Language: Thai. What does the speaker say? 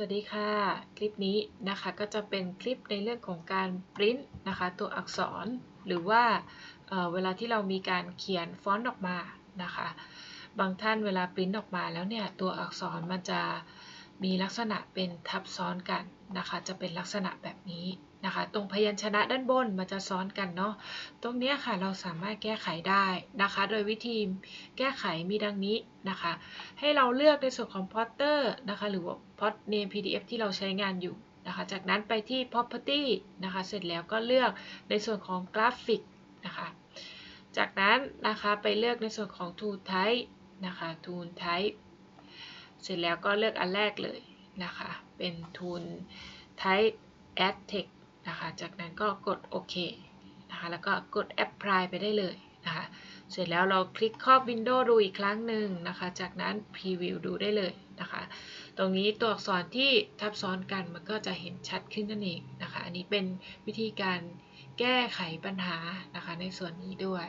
สวัสดีค่ะ คลิปนี้นะคะก็จะเป็นคลิปในเรื่องของการปริ้นนะคะตัวอักษรหรือว่าเเวลาที่เรามีการเขียนฟอนต์ออกมานะคะ บางท่านเวลาปริ้นออกมาแล้วเนี่ยตัวอักษรมันจะมีลักษณะเป็นทับซ้อนกันนะคะ จะเป็นลักษณะแบบนี้ นะคะ ตรงพยัญชนะด้านบนมันจะซ้อนกันเนาะ ตรงนี้ค่ะเราสามารถแก้ไขได้นะคะ โดยวิธีแก้ไขมีดังนี้นะคะ ให้เราเลือกในส่วนของ Potter นะคะ หรือว่า Pot name PDF ที่เราใช้งานอยู่นะคะ จากนั้นไปที่ Property นะคะ เสร็จแล้วก็เลือกในส่วนของ Graphic นะคะ จากนั้นนะคะไปเลือกในส่วนของ Tool Type นะคะ Tool Type เสร็จแล้วก็เลือกอันแรกเลยนะคะ เป็น Tool Type Add Text นะคะ จากนั้นก็กดโอเคนะคะ แล้วก็กด Apply ไปได้เลยนะคะ เสร็จแล้วเราคลิกครอบ Windows ดูอีกครั้งหนึ่งนะคะ จากนั้น Preview ดูได้เลยนะคะ ตรงนี้ตัวอักษรที่ทับซ้อนกันมันก็จะเห็นชัดขึ้นนั่นเองนะคะ อันนี้เป็นวิธีการแก้ไขปัญหานะคะในส่วนนี้ด้วย